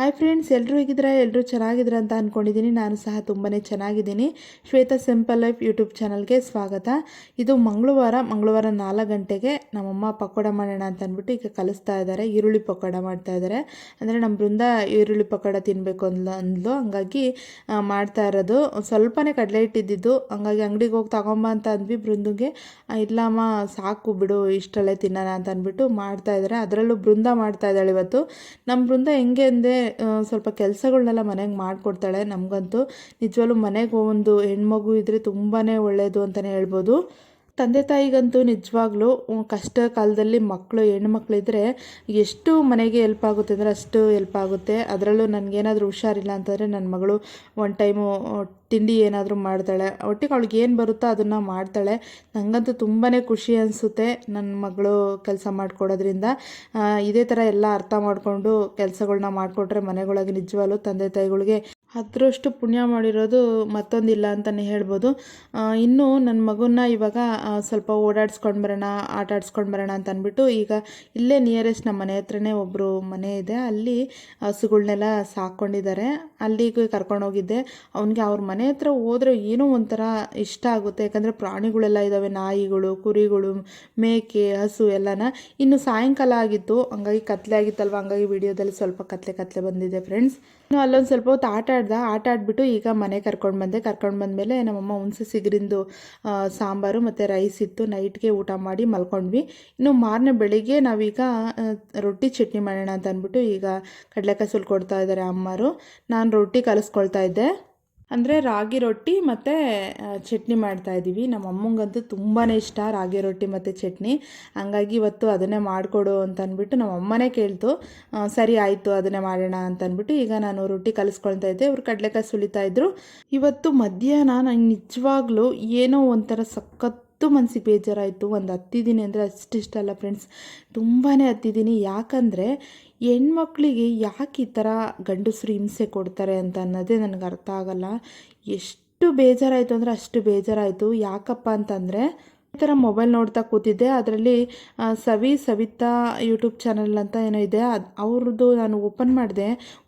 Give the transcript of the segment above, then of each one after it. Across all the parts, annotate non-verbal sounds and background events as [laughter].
Hi friends ಎಲ್ಲರೂ ಹೇಗಿದ್ರ ಎಲ್ಲರೂ ಚೆನ್ನಾಗಿದ್ರ ಅಂತ ಅಂದ್ಕೊಂಡಿದ್ದೀನಿ ನಾನು ಸಹ ತುಂಬಾ ಚೆನ್ನಾಗಿದ್ದೀನಿ. ಶ್ವೇತಾ ಸಿಂಪಲ್ ಲೈಫ್ ಯೂಟ್ಯೂಬ್ ಚಾನಲ್ಗೆ ಸ್ವಾಗತ. ಇದು ಮಂಗಳವಾರ ಮಂಗಳವಾರ ನಾಲ್ಕು ಗಂಟೆಗೆ ನಮ್ಮಮ್ಮ ಪಕೋಡ ಮಾಡೋಣ ಅಂತ ಅಂದ್ಬಿಟ್ಟು ಈಗ ಕಲಿಸ್ತಾ ಇದ್ದಾರೆ. ಈರುಳ್ಳಿ ಪಕೋಡ ಮಾಡ್ತಾ ಇದ್ದಾರೆ. ಅಂದರೆ ನಮ್ಮ ಬೃಂದ ಈರುಳ್ಳಿ ಪಕೋಡ ತಿನ್ನಬೇಕು ಅಂದ್ಲು ಅಂದ್ಲು. ಹಂಗಾಗಿ ಮಾಡ್ತಾ ಇರೋದು. ಸ್ವಲ್ಪನೇ ಕಡಲೆ ಇಟ್ಟಿದ್ದಿದ್ದು ಹಂಗಾಗಿ ಅಂಗಡಿಗೆ ಹೋಗಿ ತಗೊಂಬ ಅಂತ ಅಂದ್ವಿ ಬೃಂದಗೆ. ಇಲ್ಲಮ್ಮ ಸಾಕು ಬಿಡು, ಇಷ್ಟಲ್ಲೇ ತಿನ್ನೋಣ ಅಂತ ಅಂದ್ಬಿಟ್ಟು ಮಾಡ್ತಾ ಇದ್ದಾರೆ. ಅದರಲ್ಲೂ ಬೃಂದ ಮಾಡ್ತಾ ಇದ್ದಾಳೆ ಇವತ್ತು. ನಮ್ಮ ಬೃಂದ ಹೆಂಗೆ ಅಂದರೆ ಸ್ವಲ್ಪ ಕೆಲಸಗಳನ್ನೆಲ್ಲ ಮನೆಗೆ ಮಾಡಿಕೊಡ್ತಾಳೆ. ನಮಗಂತೂ ನಿಜವಾಗ್ಲೂ ಮನೆಗೆ ಒಂದು ಹೆಣ್ಮಗು ಇದ್ದರೆ ತುಂಬಾ ಒಳ್ಳೆಯದು ಅಂತಲೇ ಹೇಳ್ಬೋದು. ತಂದೆ ತಾಯಿಗಂತೂ ನಿಜವಾಗ್ಲೂ ಕಷ್ಟ ಕಾಲದಲ್ಲಿ ಮಕ್ಕಳು ಹೆಣ್ಮಕ್ಳಿದ್ರೆ ಎಷ್ಟು ಮನೆಗೆ ಹೆಲ್ಪ್ ಆಗುತ್ತೆ ಅಂದರೆ ಅಷ್ಟು ಹೆಲ್ಪ್ ಆಗುತ್ತೆ. ಅದರಲ್ಲೂ ನನಗೇನಾದರೂ ಹುಷಾರಿಲ್ಲ ಅಂತಂದರೆ ನನ್ನ ಮಗಳು ಒನ್ ಟೈಮು ತಿಂಡಿ ಏನಾದರೂ ಮಾಡ್ತಾಳೆ. ಒಟ್ಟಿಗೆ ಅವಳಿಗೆ ಏನು ಬರುತ್ತೋ ಅದನ್ನು ಮಾಡ್ತಾಳೆ. ನನಗಂತೂ ತುಂಬಾ ಖುಷಿ ಅನಿಸುತ್ತೆ ನನ್ನ ಮಗಳು ಕೆಲಸ ಮಾಡಿಕೊಡೋದ್ರಿಂದ. ಇದೇ ಥರ ಎಲ್ಲ ಅರ್ಥ ಮಾಡಿಕೊಂಡು ಕೆಲಸಗಳನ್ನ ಮಾಡಿಕೊಟ್ರೆ ಮನೆಗೊಳಗೆ ನಿಜವಾಗ್ಲೂ ತಂದೆ ತಾಯಿಗಳಿಗೆ ಅದರಷ್ಟು ಪುಣ್ಯ ಮಾಡಿರೋದು ಮತ್ತೊಂದಿಲ್ಲ ಅಂತಲೇ ಹೇಳ್ಬೋದು. ಇನ್ನು ನನ್ನ ಮಗುನ ಇವಾಗ ಸ್ವಲ್ಪ ಓಡಾಡಿಸ್ಕೊಂಡು ಬರೋಣ, ಆಟ ಆಡ್ಸ್ಕೊಂಡು ಬರೋಣ ಅಂತ ಅಂದ್ಬಿಟ್ಟು ಈಗ ಇಲ್ಲೇ ನಿಯರೆಸ್ಟ್ ನಮ್ಮ ಮನೆ ಹತ್ರನೇ ಒಬ್ಬರು ಮನೆ ಇದೆ. ಅಲ್ಲಿ ಹಸುಗಳನ್ನೆಲ್ಲ ಸಾಕ್ಕೊಂಡಿದ್ದಾರೆ. ಅಲ್ಲಿಗೆ ಕರ್ಕೊಂಡೋಗಿದ್ದೆ ಅವನಿಗೆ ಅವ್ರ ಮನೆ ಹತ್ರ ಹೋದ್ರೆ ಏನೋ ಒಂಥರ ಇಷ್ಟ ಆಗುತ್ತೆ. ಯಾಕಂದರೆ ಪ್ರಾಣಿಗಳೆಲ್ಲ ಇದ್ದಾವೆ ನಾಯಿಗಳು, ಕುರಿಗಳು, ಮೇಕೆ, ಹಸು ಎಲ್ಲನ. ಇನ್ನು ಸಾಯಂಕಾಲ ಆಗಿತ್ತು. ಹಂಗಾಗಿ ಕತ್ಲೆ ಆಗಿತ್ತಲ್ವ? ಹಂಗಾಗಿ ವಿಡಿಯೋದಲ್ಲಿ ಸ್ವಲ್ಪ ಕತ್ಲೆ ಕತ್ಲೆ ಬಂದಿದೆ ಫ್ರೆಂಡ್ಸ್ ಇನ್ನು ಅಲ್ಲೊಂದು ಸ್ವಲ್ಪ ಹೊತ್ತು ಆಟ ಆಡ್ದ ಆಟ ಆಡ್ಬಿಟ್ಟು ಈಗ ಮನೆ ಕರ್ಕೊಂಡು ಬಂದೆ. ಕರ್ಕೊಂಡು ಬಂದಮೇಲೆ ನಮ್ಮಮ್ಮ ಹುಣಸೆ ಸಿಗರಿಂದು ಸಾಂಬಾರು ಮತ್ತು ರೈಸ್ ಇತ್ತು. ನೈಟ್ಗೆ ಊಟ ಮಾಡಿ ಮಲ್ಕೊಂಡ್ವಿ. ಇನ್ನು ಮಾರನೇ ಬೆಳಿಗ್ಗೆ ನಾವೀಗ ರೊಟ್ಟಿ ಚಟ್ನಿ ಮಾಡೋಣ ಅಂತ ಅಂದ್ಬಿಟ್ಟು ಈಗ ಕಡಲೆಕಾಯಿ ಸುಲ್ ಕೊಡ್ತಾ ಇದ್ದಾರೆ ಅಮ್ಮರು. ನಾನು ರೊಟ್ಟಿ ಕಲಿಸ್ಕೊಳ್ತಾ ಇದ್ದೆ. ಅಂದರೆ ರಾಗಿ ರೊಟ್ಟಿ ಮತ್ತು ಚಟ್ನಿ ಮಾಡ್ತಾಯಿದ್ದೀವಿ ನಮ್ಮ ಅಮ್ಮಂಗಂತೂ ತುಂಬಾ ಇಷ್ಟ ರಾಗಿ ರೊಟ್ಟಿ ಮತ್ತು ಚಟ್ನಿ. ಹಂಗಾಗಿ ಇವತ್ತು ಅದನ್ನೇ ಮಾಡಿಕೊಡು ಅಂತ ಅಂದ್ಬಿಟ್ಟು ನಮ್ಮ ಅಮ್ಮನೇ ಕೇಳ್ತು. ಸರಿ ಆಯಿತು, ಅದನ್ನೇ ಮಾಡೋಣ ಅಂತ ಅಂದ್ಬಿಟ್ಟು ಈಗ ನಾನು ರೊಟ್ಟಿ ಕಲಿಸ್ಕೊಳ್ತಾ ಇದ್ದೆ. ಅವ್ರು ಕಡಲೆಕಾಯಿ ಸುಲಿತಾ ಇದ್ರು. ಇವತ್ತು ಮಧ್ಯಾಹ್ನ ನಂಗೆ ನಿಜವಾಗ್ಲೂ ಏನೋ ಒಂಥರ ಸಖತ್ತು ಮನಸ್ಸಿಗೆ ಬೇಜಾರಾಯಿತು. ಒಂದು ಹತ್ತಿದ್ದೀನಿ ಅಂದರೆ ಅಷ್ಟಿಷ್ಟಲ್ಲ ಫ್ರೆಂಡ್ಸ್ ತುಂಬಾ ಹತ್ತಿದ್ದೀನಿ ಯಾಕಂದರೆ ಹೆಣ್ಮಕ್ಳಿಗೆ ಯಾಕೆ ಈ ಥರ ಗಂಡಸರು ಹಿಂಸೆ ಕೊಡ್ತಾರೆ ಅಂತ ಅನ್ನೋದೇ ನನಗೆ ಅರ್ಥ ಆಗಲ್ಲ. ಎಷ್ಟು ಬೇಜಾರಾಯಿತು ಅಂದರೆ ಅಷ್ಟು ಬೇಜಾರಾಯಿತು. ಯಾಕಪ್ಪ ಅಂತಂದರೆ ಈ ಥರ ಮೊಬೈಲ್ ನೋಡ್ತಾ ಕೂತಿದ್ದೆ. ಅದರಲ್ಲಿ ಸವಿ, ಸವಿತಾ ಯೂಟ್ಯೂಬ್ ಚಾನಲ್ ಅಂತ ಏನೋ ಇದೆ. ಅದು ಅವ್ರದ್ದು ನಾನು ಓಪನ್ ಮಾಡಿದೆ.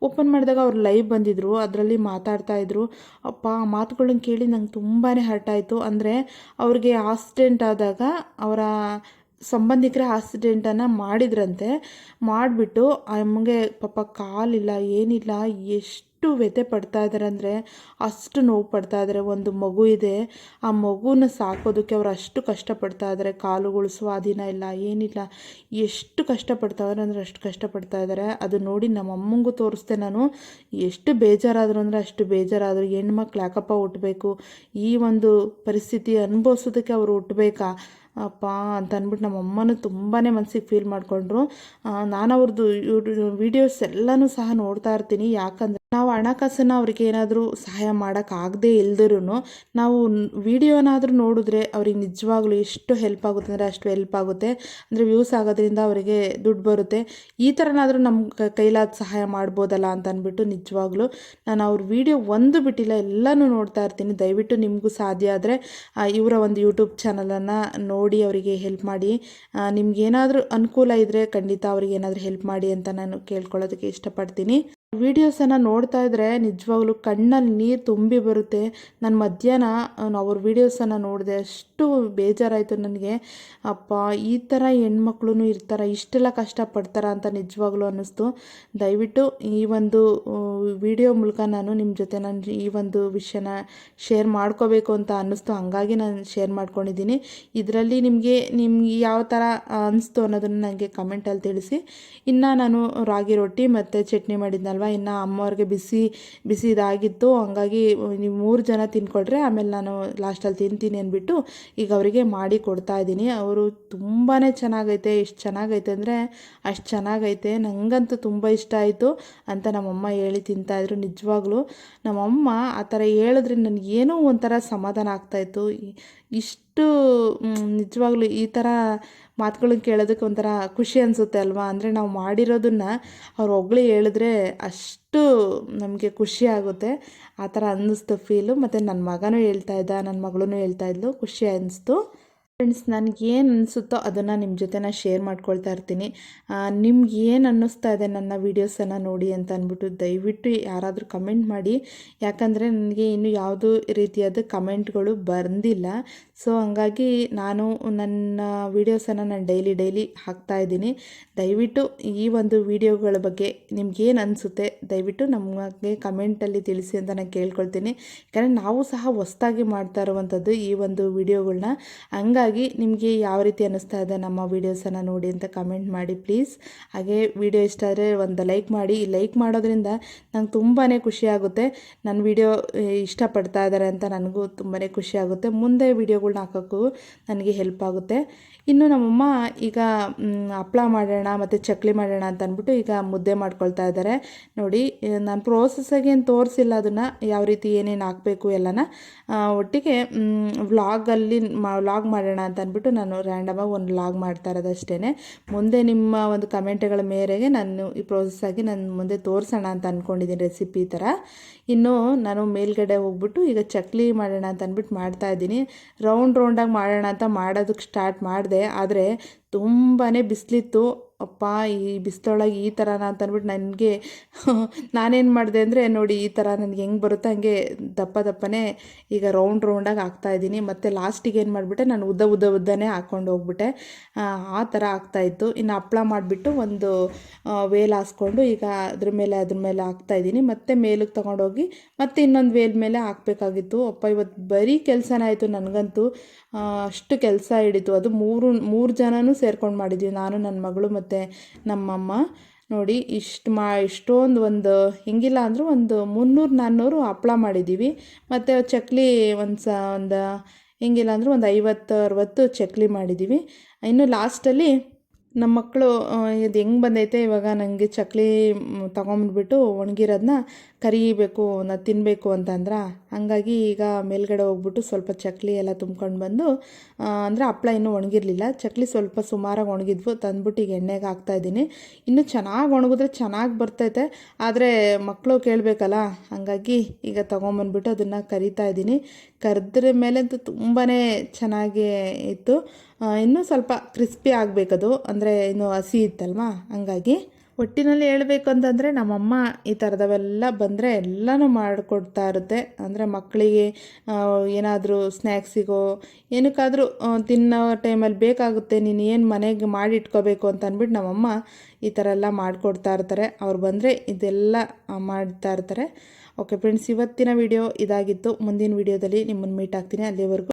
ಓಪನ್ ಮಾಡಿದಾಗ ಅವ್ರು ಲೈವ್ ಬಂದಿದ್ದರು ಅದರಲ್ಲಿ ಮಾತಾಡ್ತಾ ಇದ್ರು. ಅಪ್ಪ, ಆ ಮಾತುಗಳನ್ನ ಕೇಳಿ ನಂಗೆ ತುಂಬಾ ಹರ್ಟ್ ಆಯಿತು. ಅಂದರೆ ಅವ್ರಿಗೆ ಆಕ್ಸಿಡೆಂಟ್ ಆದಾಗ ಅವರ ಸಂಬಂಧಿಕರ ಆಕ್ಸಿಡೆಂಟನ್ನು ಮಾಡಿದ್ರಂತೆ, ಮಾಡಿಬಿಟ್ಟು ಅಮ್ಮಗೆ ಪಾಪ ಕಾಲಿಲ್ಲ, ಏನಿಲ್ಲ, ಎಷ್ಟು ವ್ಯಥೆ ಪಡ್ತಾ ಇದ್ದಾರೆ ಅಂದರೆ ಅಷ್ಟು ನೋವು ಪಡ್ತಾ ಇದ್ದಾರೆ ಒಂದು ಮಗು ಇದೆ, ಆ ಮಗುನ ಸಾಕೋದಕ್ಕೆ ಅವ್ರು ಅಷ್ಟು ಕಷ್ಟಪಡ್ತಾ ಇದ್ದಾರೆ ಕಾಲುಗಳು ಸ್ವಾಧೀನ ಇಲ್ಲ, ಏನಿಲ್ಲ, ಎಷ್ಟು ಕಷ್ಟಪಡ್ತಾವ್ರೆ ಅಂದರೆ ಅಷ್ಟು ಕಷ್ಟಪಡ್ತಾ ಇದ್ದಾರೆ ಅದು ನೋಡಿ ನಮ್ಮ ಅಮ್ಮಂಗೂ ತೋರಿಸ್ದೆ ನಾನು, ಎಷ್ಟು ಬೇಜಾರಾದರು ಅಂದರೆ ಅಷ್ಟು ಬೇಜಾರಾದರು. ಹೆಣ್ಮಕ್ಳು ಯಾಕಪ್ಪ ಹುಟ್ಟಬೇಕು ಈ ಒಂದು ಪರಿಸ್ಥಿತಿ ಅನುಭವಿಸೋದಕ್ಕೆ ಅವರು ಹುಟ್ಟಬೇಕಾ ಅಪ್ಪ ಅಂತ ಅಂದ್ಬಿಟ್ಟು ನಮ್ಮ ಅಮ್ಮನೂ ತುಂಬಾ ಮನಸ್ಸಿಗೆ ಫೀಲ್ ಮಾಡಿಕೊಂಡ್ರು. ನಾನು ಅವ್ರದ್ದು ವೀಡಿಯೋಸ್ ಎಲ್ಲನೂ ಸಹ ನೋಡ್ತಾ ಇರ್ತೀನಿ. ಯಾಕಂದರೆ ನಾವು ಹಣಕಾಸನ್ನು ಅವ್ರಿಗೆ ಏನಾದರೂ ಸಹಾಯ ಮಾಡೋಕ್ಕಾಗದೇ ಇಲ್ದಿರೂ ನಾವು ವಿಡಿಯೋನಾದರೂ ನೋಡಿದ್ರೆ ಅವ್ರಿಗೆ ನಿಜವಾಗ್ಲೂ ಎಷ್ಟು ಹೆಲ್ಪ್ ಆಗುತ್ತೆ ಅಂದರೆ ಅಷ್ಟು ಹೆಲ್ಪ್ ಆಗುತ್ತೆ. ಅಂದರೆ ವ್ಯೂಸ್ ಆಗೋದ್ರಿಂದ ಅವರಿಗೆ ದುಡ್ಡು ಬರುತ್ತೆ. ಈ ಥರನಾದರೂ ನಮ್ಮ ಕೈಲಾದ ಸಹಾಯ ಮಾಡ್ಬೋದಲ್ಲ ಅಂತ ಅಂದ್ಬಿಟ್ಟು ನಿಜವಾಗ್ಲೂ ನಾನು ಅವ್ರ ವಿಡಿಯೋ ಒಂದು ಬಿಟ್ಟಿಲ್ಲ, ಎಲ್ಲನೂ ನೋಡ್ತಾ ಇರ್ತೀನಿ. ದಯವಿಟ್ಟು ನಿಮಗೂ ಸಾಧ್ಯ ಆದರೆ ಇವರ ಒಂದು ಯೂಟ್ಯೂಬ್ ಚಾನಲನ್ನು ನೋಡಿ ಅವರಿಗೆ ಹೆಲ್ಪ್ ಮಾಡಿ. ನಿಮ್ಗೇನಾದರೂ ಅನುಕೂಲ ಇದ್ದರೆ ಖಂಡಿತ ಅವ್ರಿಗೆ ಏನಾದರೂ ಹೆಲ್ಪ್ ಮಾಡಿ ಅಂತ ನಾನು ಕೇಳ್ಕೊಳ್ಳೋದಕ್ಕೆ ಇಷ್ಟಪಡ್ತೀನಿ. ವೀಡಿಯೋಸನ್ನು ನೋಡ್ತಾ ಇದ್ದರೆ ನಿಜವಾಗ್ಲೂ ಕಣ್ಣಲ್ಲಿ ನೀರು ತುಂಬಿ ಬರುತ್ತೆ. ನಾನು ಮಧ್ಯಾಹ್ನ ಅವ್ರ ವೀಡಿಯೋಸನ್ನು ನೋಡಿದೆ, ಅಷ್ಟು ಬೇಜಾರಾಯಿತು ನನಗೆ. ಅಪ್ಪ, ಈ ಥರ ಹೆಣ್ಮಕ್ಳು ಇರ್ತಾರೆ, ಇಷ್ಟೆಲ್ಲ ಕಷ್ಟಪಡ್ತಾರ ಅಂತ ನಿಜವಾಗ್ಲೂ ಅನ್ನಿಸ್ತು. ದಯವಿಟ್ಟು ಈ ಒಂದು ವಿಡಿಯೋ ಮೂಲಕ ನಾನು ನಿಮ್ಮ ಜೊತೆ ನಾನು ಈ ಒಂದು ವಿಷಯನ ಶೇರ್ ಮಾಡ್ಕೋಬೇಕು ಅಂತ ಅನ್ನಿಸ್ತು. ಹಾಗಾಗಿ ನಾನು ಶೇರ್ ಮಾಡ್ಕೊಂಡಿದ್ದೀನಿ. ಇದರಲ್ಲಿ ನಿಮಗೆ, ನಿಮ್ಗೆ ಯಾವ ಥರ ಅನ್ನಿಸ್ತು ಅನ್ನೋದನ್ನು ನನಗೆ ಕಮೆಂಟಲ್ಲಿ ತಿಳಿಸಿ. ಇನ್ನು ನಾನು ರಾಗಿ ರೊಟ್ಟಿ ಮತ್ತು ಚಟ್ನಿ ಮಾಡಿದ್ನಲ್ವ? ಇನ್ನು ಅಮ್ಮವ್ರಿಗೆ ಬಿಸಿ ಬಿಸಿ ಇದಾಗಿತ್ತು. ಹಂಗಾಗಿ ನೀವು ಮೂರು ಜನ ತಿನ್ಕೊಳ್ರೆ. ಆಮೇಲೆ ನಾನು ಲಾಸ್ಟಲ್ಲಿ ತಿಂತೀನಿ ಅಂದ್ಬಿಟ್ಟು ಈಗ ಅವರಿಗೆ ಮಾಡಿ ಕೊಡ್ತಾ ಇದ್ದೀನಿ. ಅವರು ತುಂಬಾ ಚೆನ್ನಾಗೈತೆ. ಎಷ್ಟು ಚೆನ್ನಾಗೈತೆ ಅಂದರೆ ಅಷ್ಟು ಚೆನ್ನಾಗೈತೆ. ನನಗಂತೂ ತುಂಬ ಇಷ್ಟ ಆಯಿತು ಅಂತ ನಮ್ಮಮ್ಮ ಹೇಳಿ ತಿಂತಾಯಿದ್ರು ನಿಜವಾಗ್ಲೂ. ನಮ್ಮಮ್ಮ ಆ ಥರ ಹೇಳಿದ್ರೆ ನನಗೇನೋ ಒಂಥರ ಸಮಾಧಾನ ಆಗ್ತಾಯಿತ್ತು ಇಷ್ಟು ನಿಜವಾಗ್ಲೂ ಈ ಥರ ಮಾತುಗಳನ್ನ ಕೇಳೋದಕ್ಕೆ ಒಂಥರ ಖುಷಿ ಅನಿಸುತ್ತೆ ಅಲ್ವಾ? ಅಂದರೆ ನಾವು ಮಾಡಿರೋದನ್ನು ಅವ್ರು ಹೊಗಳಿ ಹೇಳಿದ್ರೆ ಅಷ್ಟು ನಮಗೆ ಖುಷಿ ಆಗುತ್ತೆ. ಆ ಥರ ಅನ್ನಿಸ್ತು ಫೀಲು ಮತ್ತು ನನ್ನ ಮಗನೂ ಹೇಳ್ತಾ ಇದ್ದ ನನ್ನ ಮಗಳೂ ಹೇಳ್ತಾ ಇದ್ಲು, ಖುಷಿ ಅನ್ನಿಸ್ತು ಫ್ರೆಂಡ್ಸ್ ಏನು ಅನಿಸುತ್ತೋ ಅದನ್ನು ನಿಮ್ಮ ಜೊತೆ ನಾನು ಶೇರ್ ಮಾಡ್ಕೊಳ್ತಾ ಇರ್ತೀನಿ. ನಿಮ್ಗೆ ಏನು ಅನ್ನಿಸ್ತಾ ಇದೆ ನನ್ನ ವೀಡಿಯೋಸನ್ನು ನೋಡಿ ಅಂತ ಅಂದ್ಬಿಟ್ಟು ದಯವಿಟ್ಟು ಯಾರಾದರೂ ಕಮೆಂಟ್ ಮಾಡಿ. ಯಾಕಂದರೆ ನನಗೆ ಇನ್ನೂ ಯಾವುದೂ ರೀತಿಯಾದ ಕಮೆಂಟ್ಗಳು ಬಂದಿಲ್ಲ. ಸೊ ಹಂಗಾಗಿ ನಾನು ನನ್ನ ವೀಡಿಯೋಸನ್ನು ನಾನು ಡೈಲಿ ಡೈಲಿ ಹಾಕ್ತಾ ಇದ್ದೀನಿ. ದಯವಿಟ್ಟು ಈ ಒಂದು ವಿಡಿಯೋಗಳ ಬಗ್ಗೆ ನಿಮ್ಗೇನು ಅನಿಸುತ್ತೆ ದಯವಿಟ್ಟು ನಮಗೆ ಕಮೆಂಟಲ್ಲಿ ತಿಳಿಸಿ ಅಂತ ನಾನು ಕೇಳ್ಕೊಳ್ತೀನಿ. ಯಾಕಂದರೆ ನಾವು ಸಹ ಹೊಸ್ದಾಗಿ ಮಾಡ್ತಾ ಇರುವಂಥದ್ದು ಈ ಒಂದು ವೀಡಿಯೋಗಳನ್ನ ಹಂಗಾಗಿ ನಿಮಗೆ ಯಾವ ರೀತಿ ಅನ್ನಿಸ್ತಾ ಇದೆ ನಮ್ಮ ವೀಡಿಯೋಸನ್ನು ನೋಡಿ ಅಂತ ಕಮೆಂಟ್ ಮಾಡಿ ಪ್ಲೀಸ್. ಹಾಗೆ ವಿಡಿಯೋ ಇಷ್ಟ ಆದರೆ ಒಂದು ಲೈಕ್ ಮಾಡಿ. ಲೈಕ್ ಮಾಡೋದ್ರಿಂದ ನಂಗೆ ತುಂಬಾ ಖುಷಿ ಆಗುತ್ತೆ. ನನ್ನ ವಿಡಿಯೋ ಇಷ್ಟಪಡ್ತಾ ಇದ್ದಾರೆ ಅಂತ ನನಗೂ ತುಂಬಾ ಖುಷಿ ಆಗುತ್ತೆ. ಮುಂದೆ ವಿಡಿಯೋಗಳ್ನ ಹಾಕೋಕ್ಕೂ ನನಗೆ ಹೆಲ್ಪ್ ಆಗುತ್ತೆ. ಇನ್ನು ನಮ್ಮಮ್ಮ ಈಗ ಹಪ್ಳ ಮಾಡೋಣ ಮತ್ತು ಚಕ್ಲಿ ಮಾಡೋಣ ಅಂತ ಅಂದ್ಬಿಟ್ಟು ಈಗ ಮುದ್ದೆ ಮಾಡ್ಕೊಳ್ತಾ ಇದ್ದಾರೆ. ನೋಡಿ, ನಾನು ಪ್ರೋಸೆಸ್ಸಾಗಿ ಏನು ತೋರಿಸಿಲ್ಲ ಅದನ್ನು, ಯಾವ ರೀತಿ ಏನೇನು ಹಾಕಬೇಕು ಎಲ್ಲನ ಒಟ್ಟಿಗೆ ವ್ಲಾಗಲ್ಲಿ ಮಾ ವ್ಲಾಗ್ ಮಾಡೋಣ ಅಂತ ಅಂದ್ಬಿಟ್ಟು ನಾನು ರ್ಯಾಂಡಮಾಗಿ ಒಂದು ವ್ಲಾಗ್ ಮಾಡ್ತಾ ಇರೋದಷ್ಟೇ ಮುಂದೆ ನಿಮ್ಮ ಒಂದು ಕಮೆಂಟ್ಗಳ ಮೇರೆಗೆ ನಾನು ಈ ಪ್ರೋಸೆಸ್ಸಾಗಿ ನಾನು ಮುಂದೆ ತೋರಿಸೋಣ ಅಂತ ಅಂದ್ಕೊಂಡಿದ್ದೀನಿ ರೆಸಿಪಿ ಥರ. ಇನ್ನು ನಾನು ಮೇಲ್ಗಡೆ ಹೋಗ್ಬಿಟ್ಟು ಈಗ ಚಕ್ಲಿ ಮಾಡೋಣ ಅಂತ ಅಂದ್ಬಿಟ್ಟು ಮಾಡ್ತಾ ಇದ್ದೀನಿ. ರೌಂಡ್ ರೌಂಡಾಗಿ ಮಾಡೋಣ ಅಂತ ಮಾಡೋದಕ್ಕೆ ಸ್ಟಾರ್ಟ್ ಮಾಡಿದೆ. ಆದರೆ ತುಂಬಾ ಬಿಸಿಲಿತ್ತು. ಅಪ್ಪ, ಈ ಬಿಸ್ತೊಳಗೆ ಈ ಥರನ ಅಂತ ಅಂದ್ಬಿಟ್ಟು ನನಗೆ [laughs] ನಾನೇನು ಮಾಡಿದೆ ಅಂದರೆ, ನೋಡಿ ಈ ಥರ ನನಗೆ ಹೆಂಗೆ ಬರುತ್ತೆ ಹಂಗೆ ದಪ್ಪ ದಪ್ಪನೇ ಈಗ ರೌಂಡ್ ರೌಂಡಾಗಿ ಹಾಕ್ತಾಯಿದ್ದೀನಿ ಮತ್ತು ಲಾಸ್ಟಿಗೆ ಏನು ಮಾಡಿಬಿಟ್ಟೆ, ನಾನು ಉದ್ದ ಉದ್ದ ಉದ್ದನೇ ಹಾಕ್ಕೊಂಡು ಹೋಗ್ಬಿಟ್ಟೆ. ಆ ಥರ ಆಗ್ತಾಯಿತ್ತು ಇನ್ನು ಹಪ್ಳ ಮಾಡಿಬಿಟ್ಟು ಒಂದು ವೇಲ್ ಹಾಸ್ಕೊಂಡು ಈಗ ಅದ್ರ ಮೇಲೆ ಅದ್ರ ಮೇಲೆ ಹಾಕ್ತಾಯಿದ್ದೀನಿ ಮತ್ತು ಮೇಲಕ್ಕೆ ತೊಗೊಂಡೋಗಿ ಮತ್ತು ಇನ್ನೊಂದು ವೇಲ್ ಮೇಲೆ ಹಾಕಬೇಕಾಗಿತ್ತು. ಅಪ್ಪ ಇವತ್ತು ಬರೀ ಕೆಲಸನೇ ಆಯಿತು ನನಗಂತೂ. ಅಷ್ಟು ಕೆಲಸ ಹಿಡಿತು. ಅದು ಮೂರು ಮೂರು ಜನನೂ ಸೇರ್ಕೊಂಡು ಮಾಡಿದ್ವಿ. ನಾನು ನನ್ನ ಮಗಳು ಮತ್ತು ನಮ್ಮಮ್ಮ ನೋಡಿ ಇಷ್ಟು ಮಾ, ಇಷ್ಟೊಂದು ಒಂದು ಹೆಂಗಿಲ್ಲ ಅಂದರೂ ಒಂದು ಮುನ್ನೂರು ನಾನ್ನೂರು ಹಪ್ಳ ಮಾಡಿದ್ದೀವಿ ಮತ್ತು ಚಕ್ಲಿ ಒಂದು ಸ ಒಂದು ಹೆಂಗಿಲ್ಲ ಅಂದರೂ ಒಂದು ಐವತ್ತು, ಅರುವತ್ತು ಚಕ್ಲಿ ಮಾಡಿದ್ದೀವಿ ಇನ್ನು ಲಾಸ್ಟಲ್ಲಿ ನಮ್ಮ ಮಕ್ಕಳು ಇದು ಹೆಂಗೆ ಬಂದೈತೆ? ಇವಾಗ ನನಗೆ ಚಕ್ಲಿ ತೊಗೊಂಡ್ಬಿಟ್ಟು ಒಣಗಿರೋದನ್ನ ಕರಿಬೇಕು, ನಾ ತಿನ್ನಬೇಕು ಅಂತಂದ್ರೆ ಹಾಗಾಗಿ ಈಗ ಮೇಲ್ಗಡೆ ಹೋಗ್ಬಿಟ್ಟು ಸ್ವಲ್ಪ ಚಕ್ಲಿ ಎಲ್ಲ ತುಂಬ್ಕೊಂಡು ಬಂದು ಅಂದರೆ ಹಪ್ಪಳ ಇನ್ನೂ ಒಣಗಿರಲಿಲ್ಲ. ಚಕ್ಲಿ ಸ್ವಲ್ಪ ಸುಮಾರಾಗಿ ಒಣಗಿದ್ವು, ತಂದ್ಬಿಟ್ಟು ಈಗ ಎಣ್ಣೆಗೆ ಹಾಕ್ತಾಯಿದ್ದೀನಿ ಇನ್ನೂ ಚೆನ್ನಾಗಿ ಒಣಗಿದ್ರೆ ಚೆನ್ನಾಗಿ ಬರ್ತೈತೆ, ಆದರೆ ಮಕ್ಕಳು ಕೇಳಬೇಕಲ್ಲ. ಹಾಗಾಗಿ ಈಗ ತೊಗೊಂಬಂದ್ಬಿಟ್ಟು ಅದನ್ನು ಕರಿತಾ ಇದ್ದೀನಿ. ಕರೆದ್ರ ಅಂತೂ ತುಂಬಾ ಚೆನ್ನಾಗಿ ಇತ್ತು. ಇನ್ನೂ ಸ್ವಲ್ಪ ಕ್ರಿಸ್ಪಿ ಆಗಬೇಕದು. ಅಂದರೆ ಇನ್ನು ಹಸಿ ಇತ್ತಲ್ವಾ? ಹಂಗಾಗಿ ಒಟ್ಟಿನಲ್ಲಿ ಹೇಳಬೇಕು ಅಂತಂದರೆ ನಮ್ಮಮ್ಮ ಈ ಥರದವೆಲ್ಲ ಬಂದರೆ ಎಲ್ಲನೂ ಮಾಡಿಕೊಡ್ತಾ ಇರುತ್ತೆ. ಅಂದರೆ ಮಕ್ಕಳಿಗೆ ಏನಾದರೂ ಸ್ನ್ಯಾಕ್ಸಿಗೋ ಏನಕ್ಕಾದರೂ ತಿನ್ನೋ ಟೈಮಲ್ಲಿ ಬೇಕಾಗುತ್ತೆ, ನೀನು ಏನು ಮನೆಗೆ ಮಾಡಿ ಇಟ್ಕೋಬೇಕು ಅಂತ ಅಂದ್ಬಿಟ್ಟು ನಮ್ಮಮ್ಮ ಈ ಥರ ಎಲ್ಲ ಮಾಡಿಕೊಡ್ತಾ ಇರ್ತಾರೆ. ಅವ್ರು ಬಂದರೆ ಇದೆಲ್ಲ ಮಾಡ್ತಾ ಇರ್ತಾರೆ. ಓಕೆ ಫ್ರೆಂಡ್ಸ್ ಇವತ್ತಿನ ವಿಡಿಯೋ ಇದಾಗಿತ್ತು. ಮುಂದಿನ ವಿಡಿಯೋದಲ್ಲಿ ನಿಮ್ಮನ್ನು ಮೀಟ್ ಆಗ್ತೀನಿ. ಅಲ್ಲಿವರೆಗೂ.